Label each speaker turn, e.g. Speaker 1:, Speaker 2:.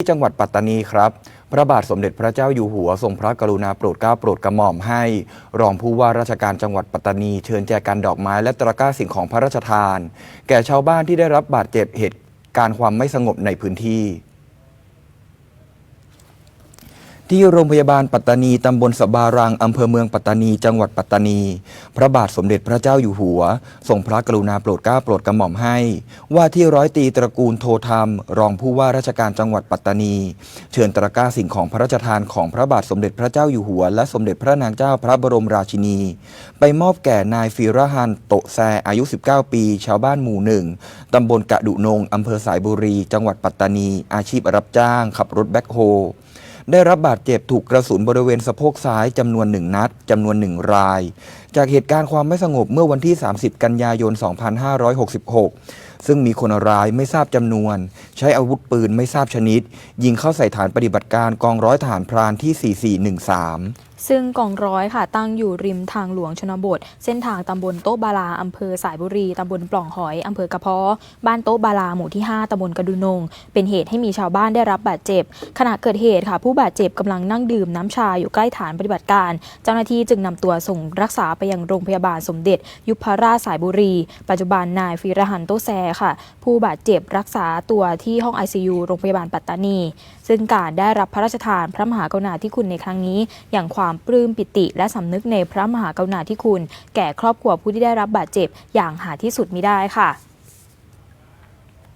Speaker 1: ที่จังหวัดปัตตานีครับ พระบาทสมเด็จพระเจ้าอยู่หัวทรงพระกรุณาโปรดเกล้าโปรดกระหม่อมให้ รองผู้ว่าราชการจังหวัดปัตตานี เชิญแจกันดอกไม้และตะกร้าสิ่งของพระราชทาน แก่ชาวบ้านที่ได้รับบาดเจ็บเหตุการณ์ความไม่สงบในพื้นที่ ที่โรงพยาบาลปัตตานีตำบลสบารังอำเภอเมืองปัตตานี จังหวัดปัตตานี พระบาทสมเด็จพระเจ้าอยู่หัวทรงพระกรุณาโปรดเกล้าโปรดกระหม่อมให้ ว่าที่ร้อยตีตระกูลโทธรรม รองผู้ว่าราชการจังหวัดปัตตานี เชิญตะก้าสิ่งของพระราชทานของพระบาทสมเด็จพระเจ้าอยู่หัว และสมเด็จพระนางเจ้าพระบรมราชินี ไปมอบแก่นายฟีระฮันโตแซอายุ 19 ปี ชาวบ้านหมู่หนึ่งตำบลกะดุนงอำเภอสายบุรี จังหวัดปัตตานี อาชีพรับจ้าง ขับรถแบ็คโฮ ได้รับบาดเจ็บถูกกระสุนบริเวณสะโพกซ้ายจำนวนหนึ่งนัดจำนวนหนึ่งราย จากเหตุการณ์ความไม่สงบเมื่อวันที่ 30 กันยายน 2566 ซึ่งมีคนร้ายไม่ทราบจำนวน ใช้อาวุธปืนไม่ทราบชนิด ยิงเข้าใส่ฐานปฏิบัติการกองร้อยฐานพรานที่ 4413
Speaker 2: ซึ่งกองร้อยค่ะตั้งอยู่ริมทางหลวงชนบท เส้นทางตำบลโต๊ะบาลาอำเภอสายบุรีตำบลปล่องหอยอำเภอกระเพาะบ้านโต๊ะบาลาหมู่ที่ 5ตำบลกระดุนง เป็นเหตุให้มีชาวบ้านได้รับบาดเจ็บ ขณะเกิดเหตุค่ะ ผู้บาดเจ็บกำลังนั่งดื่มน้ำชาอยู่ใกล้ฐานปฏิบัติการ เจ้าหน้าที่จึงนำตัวส่งรักษาไปยังโรงพยาบาลสมเด็จ ยุพราชสายบุรี ปัจจุบันนายฟีระหันโตแซค่ะ ผู้บาดเจ็บรักษาตัวที่ห้อง ICU โรงพยาบาลปัตตานี ซึ่งการได้รับพระราชทานพระมหากรุณาธิคุณในครั้งนี้ อย่างความปลื้มปิติ และสำนึกในพระมหากรุณาธิคุณ แก่ครอบครัวผู้ที่ได้รับบาดเจ็บอย่างหาที่สุดมิได้ค่ะ